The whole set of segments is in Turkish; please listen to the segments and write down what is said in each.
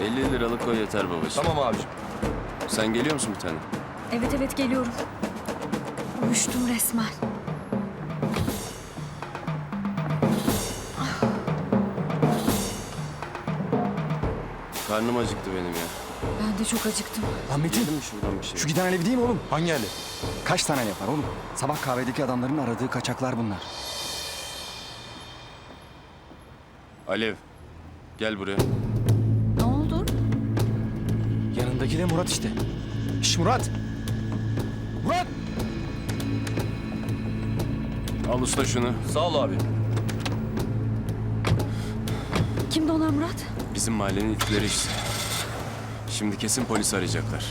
50 liralık koy yeter babacığım. Tamam abicim. Sen geliyor musun bir tane? Evet evet geliyorum. Uyuştum resmen. Karnım acıktı benim ya. Ben de çok acıktım. Lan Metin, Yedim mi şuradan bir şey? şu giden alev değil mi oğlum? Hangi alev? Kaç tane yapar oğlum? Sabah kahvedeki adamların aradığı kaçaklar bunlar. Alev. Gel buraya. Yanındaki de Murat işte. Şş Murat! Murat! Al usta şunu. Sağ ol abi. Kimdi onlar Murat? Bizim mahallenin itleri işte. Şimdi kesin polis arayacaklar.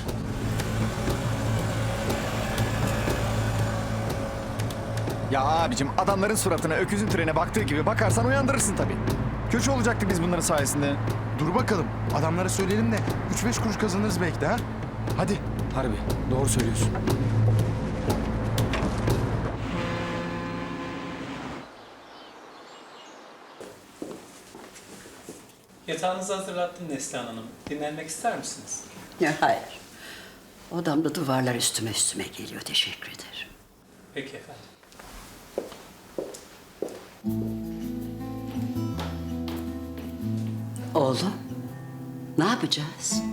Ya abicim adamların suratına öküzün trene baktığı gibi bakarsan uyandırırsın tabii. Kötü olacaktık biz bunların sayesinde. Dur bakalım. Adamlara söyleyelim de 3-5 kuruş kazanırız belki de ha. Hadi. Harbi doğru söylüyorsun. Yatağınızı hazırlattım Neslihan Hanım. Dinlenmek ister misiniz? Ya hayır. Odamda duvarlar üstüme üstüme geliyor. Teşekkür ederim. Peki efendim. Oğlum, ne yapacağız?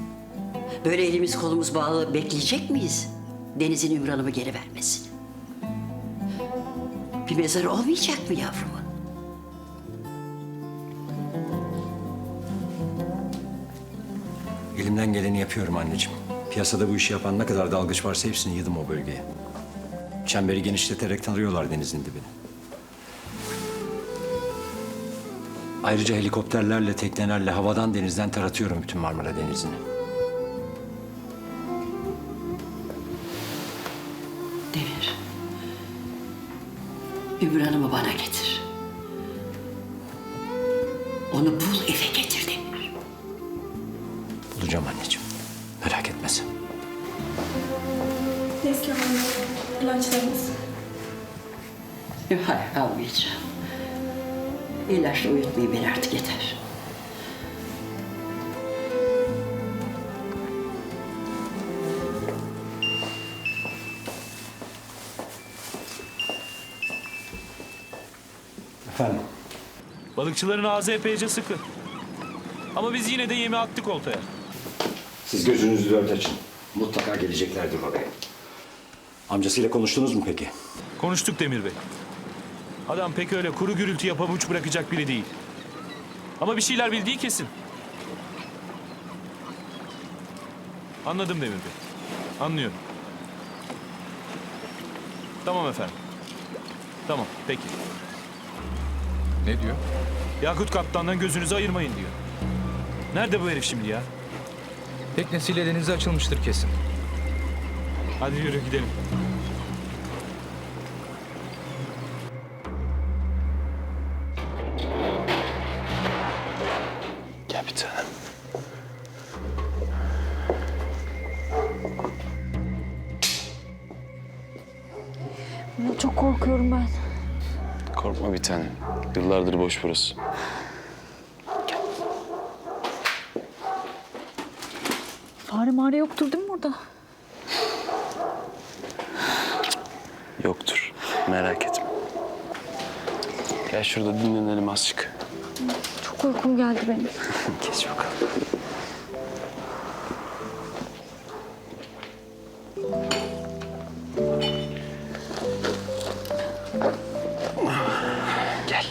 Böyle elimiz kolumuz bağlı bekleyecek miyiz? Deniz'in Ümran Hanım'ı geri vermesini. Bir mezarı olmayacak mı yavrumun? Elimden geleni yapıyorum anneciğim. Piyasada bu işi yapan ne kadar dalgıç varsa hepsini yıdım o bölgeye. Çemberi genişleterek tarıyorlar denizin dibini. Ayrıca helikopterlerle, teknelerle havadan denizden taratıyorum bütün Marmara Denizi'ni. Demir. Hanım'ı bana getir. Onu bul eve getir Demir. Bulacağım anneciğim. Merak etme sen. Neslihan Hanım, ilaçlarınız. Yok, Hayır almayacağım. İlaçla uyutmayın beni artık yeter. Efendim? Balıkçıların ağzı epeyce sıkı. Ama biz yine de yemi attık oltaya. Siz gözünüzü dört açın. Mutlaka geleceklerdir oraya. Amcasıyla konuştunuz mu peki? Konuştuk Demir Bey. Adam pek öyle kuru gürültü yapıp uç bırakacak biri değil. Ama bir şeyler bildiği kesin. Anladım Demir Bey. Anlıyorum. Tamam efendim. Tamam, peki. Ne diyor? Yakut Kaptan'dan gözünüzü ayırmayın diyor. Nerede bu herif şimdi ya? Teknesiyle denize açılmıştır kesin. Hadi yürü gidelim. Bir tanem. Çok korkuyorum ben. Korkma bir tanem. Yıllardır boş burası. Fare mağara yoktur değil mi burada? Yoktur. Merak etme. Gel şurada dinlenelim azıcık. Çok uykum geldi benim. Geç bakalım. Gel.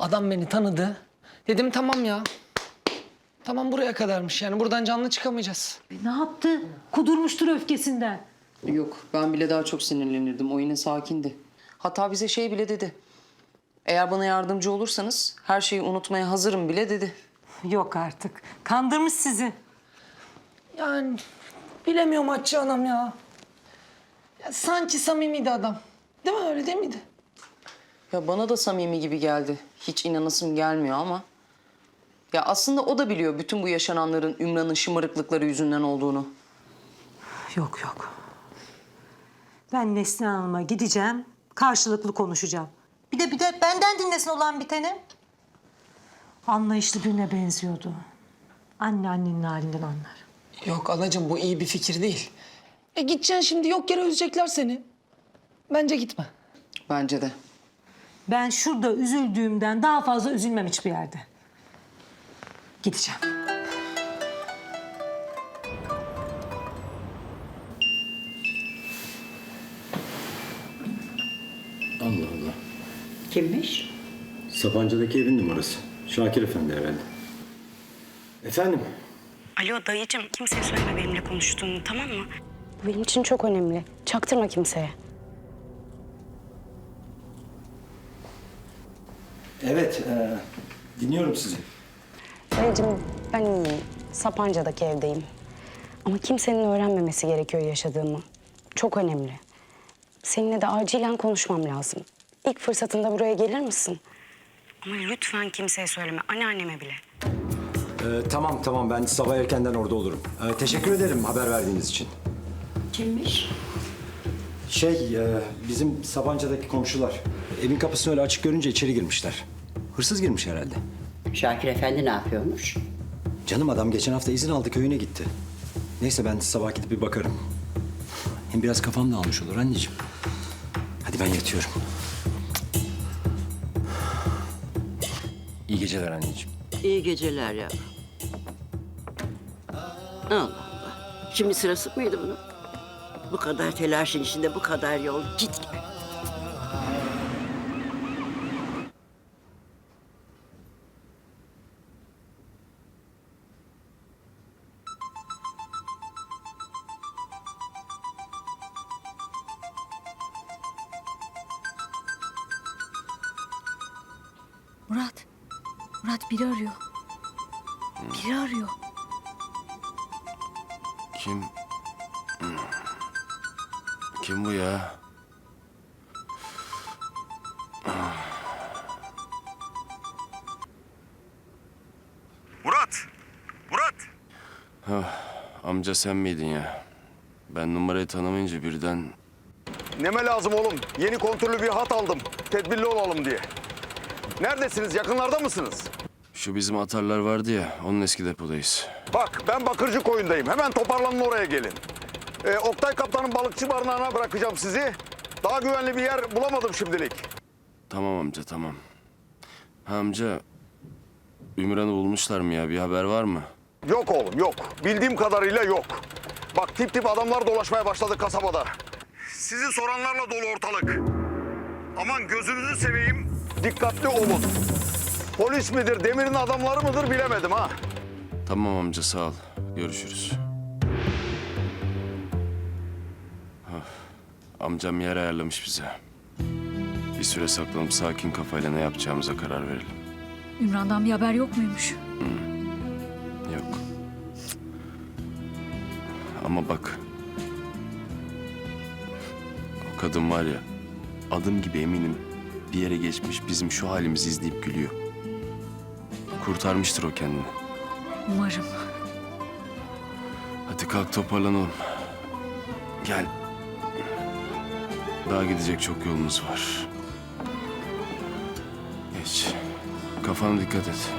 Adam beni tanıdı. Dedim tamam ya. Tamam buraya kadarmış yani buradan canlı çıkamayacağız. Ne yaptı? Kudurmuştur öfkesinden. Yok ben bile daha çok sinirlenirdim. O yine sakindi. Hatta bize şey bile dedi. Eğer bana yardımcı olursanız her şeyi unutmaya hazırım bile dedi. Yok artık. Kandırmış sizi. Yani bilemiyorum Hatice anam ya. ya. Sanki samimiydi adam. Değil mi öyle değil miydi? Ya bana da samimi gibi geldi. Hiç inanasım gelmiyor ama. Ya aslında o da biliyor bütün bu yaşananların Ümran'ın şımarıklıkları yüzünden olduğunu. Yok yok. Ben Neslihan Hanım'a gideceğim, karşılıklı konuşacağım. Bir de bir de benden dinlesin olan biteni. Anlayışlı birine benziyordu. Anne annenin halinden anlar. Yok anacığım bu iyi bir fikir değil. E gideceksin şimdi yok yere üzecekler seni. Bence gitme. Bence de. Ben şurada üzüldüğümden daha fazla üzülmem hiçbir yerde. Gideceğim. Allah Allah. Kimmiş? Sapanca'daki evin numarası. Şakir Efendi herhalde. Efendim? Alo dayıcım kimseye söyleme benimle konuştuğunu tamam mı? Benim için çok önemli. Çaktırma kimseye. Evet, e, dinliyorum sizi. Dayıcım ben iyiyim. Sapanca'daki evdeyim. Ama kimsenin öğrenmemesi gerekiyor yaşadığımı. Çok önemli. Seninle de acilen konuşmam lazım. İlk fırsatında buraya gelir misin? Ama lütfen kimseye söyleme. Anneanneme bile. E, tamam tamam, ben sabah erkenden orada olurum. E, teşekkür ederim haber verdiğiniz için. Kimmiş? Şey, e, bizim Sapanca'daki komşular. Evin kapısını öyle açık görünce içeri girmişler. Hırsız girmiş herhalde. Şakir Efendi ne yapıyormuş? Canım adam geçen hafta izin aldı köyüne gitti. Neyse ben sabah gidip bir bakarım. Hem biraz kafam dağılmış olur anneciğim. Hadi ben yatıyorum. İyi geceler anneciğim. İyi geceler yavrum. Allah Allah. Şimdi sırası mıydı bunun? Bu kadar telaşın içinde bu kadar yol git gel. Murat. Murat biri arıyor. Biri arıyor. Kim? Kim bu ya? Murat! Murat! Amca sen miydin ya? Ben numarayı tanımayınca birden... Neme lazım oğlum? Yeni kontrollü bir hat aldım. Tedbirli olalım diye. Neredesiniz? Yakınlarda mısınız? Şu bizim atarlar vardı ya, onun eski depodayız. Bak ben Bakırcı koyundayım. Hemen toparlanın oraya gelin. Ee, Oktay Kaptan'ın balıkçı barınağına bırakacağım sizi. Daha güvenli bir yer bulamadım şimdilik. Tamam amca, tamam. Ha amca, Ümran'ı bulmuşlar mı ya? Bir haber var mı? Yok oğlum yok. Bildiğim kadarıyla yok. Bak tip tip adamlar dolaşmaya başladı kasabada. Sizi soranlarla dolu ortalık. Aman gözünüzü seveyim. Dikkatli olun. Polis midir, demirin adamları mıdır bilemedim ha. Tamam amca, sağ ol. Görüşürüz. Of, Amcam yer ayarlamış bize. Bir süre saklanıp sakin kafayla ne yapacağımıza karar verelim. Ümran'dan bir haber yok muymuş? Yok. Ama bak. O kadın var ya, adım gibi eminim bir yere geçmiş bizim şu halimizi izleyip gülüyor. Kurtarmıştır o kendini. Umarım. Hadi kalk toparlanalım. Gel. Daha gidecek çok yolumuz var. Geç. Kafana dikkat et.